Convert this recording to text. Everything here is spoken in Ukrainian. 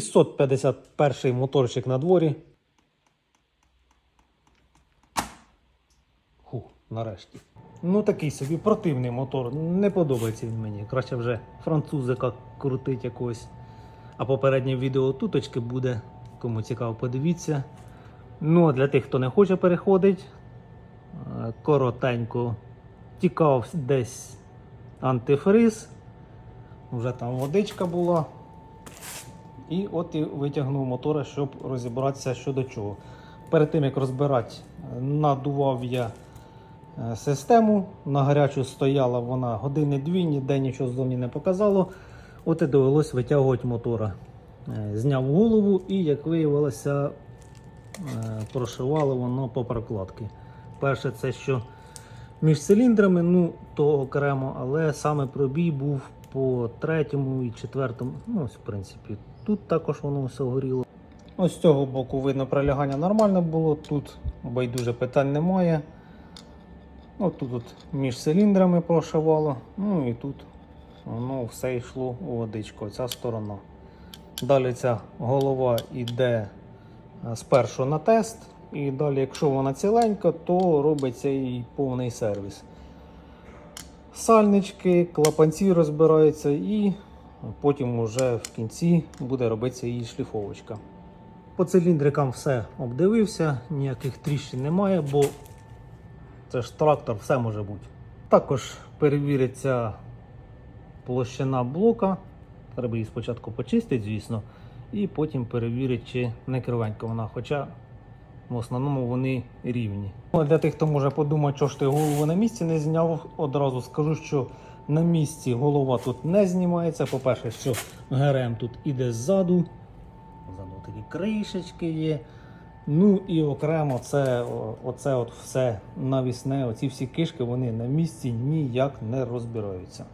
651 моторчик на дворі. Фу, нарешті. Ну такий собі противний мотор. Не подобається він мені. Краще вже французика крутить якогось. А попереднє відео туточки буде. Кому цікаво, подивіться. Ну, а для тих, хто не хоче переходити, е, коротенько тікав десь антифриз. Вже там водичка була. І от і витягнув мотора, щоб розібратися щодо чого. Перед тим як розбирати, надував я е, систему. На гарячу стояла вона години-дві, ніде нічого ззовні не показало. От і довелось витягувати мотора. Е, Зняв голову і, як виявилося, е, прошивало воно по прокладки. Перше, це що між циліндрами, ну то окремо, але саме пробій був по третьому і четвертому. Ну, ось, в принципі, тут також воно все горіло. Ось з цього боку видно прилягання нормально було, тут байдуже питань немає. От тут от між циліндрами прошивало, ну і тут воно все йшло у водичку, ця сторона. Далі ця голова йде е, спершу на тест, і далі, якщо вона ціленька, то робиться і повний сервіс. Сальнички, клапанці розбираються і потім уже в кінці буде робитися її шліфовочка. По циліндрикам все обдивився, ніяких тріщин немає, бо це ж трактор, все може бути. Також перевіриться площина блока. Треба її спочатку почистити, звісно, і потім перевірити, чи не кривенька вона. Хоча в основному вони рівні. Ну, Для тих, хто може подумати, що ж ти голову на місці не зняв, одразу скажу, що на місці голова тут не знімається. По-перше, що ГРМ тут іде ззаду. Ззаду такі кришечки є. Ну і окремо це оце от все навісне, оці всі кишки, вони на місці ніяк не розбираються.